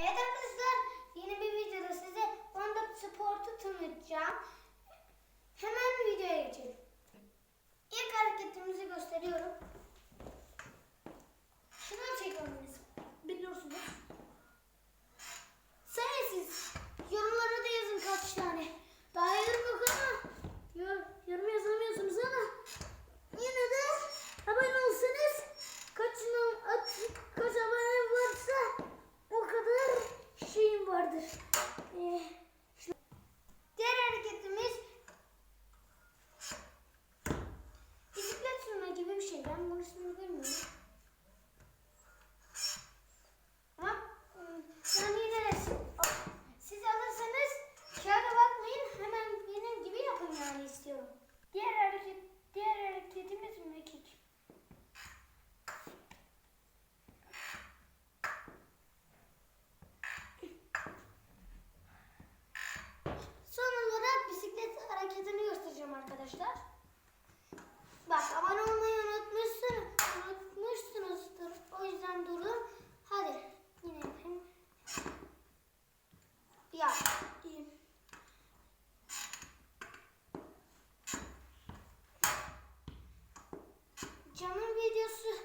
Evet arkadaşlar yeni bir videoda size Honda Sport'u tanıtacağım. Hemen videoya geçelim. İlk hareketimizi gösteriyorum. Şunu çekmemiz biliyorsunuz. Sayın siz yorumlara da yazın kaç tane. Daha yorum yok ama yor, yorum yazamıyorsunuz ama yine de abone olsanız kaç, kaç abone Ben bunu ismini bilmiyorum. Ama yani yine siz alırsanız kağıda bakmayın hemen benim gibi yapın yani istiyorum. Diğer hareket diğer hareketimiz mekik. Son olarak bisiklet hareketini göstereceğim arkadaşlar. Bak abone 就是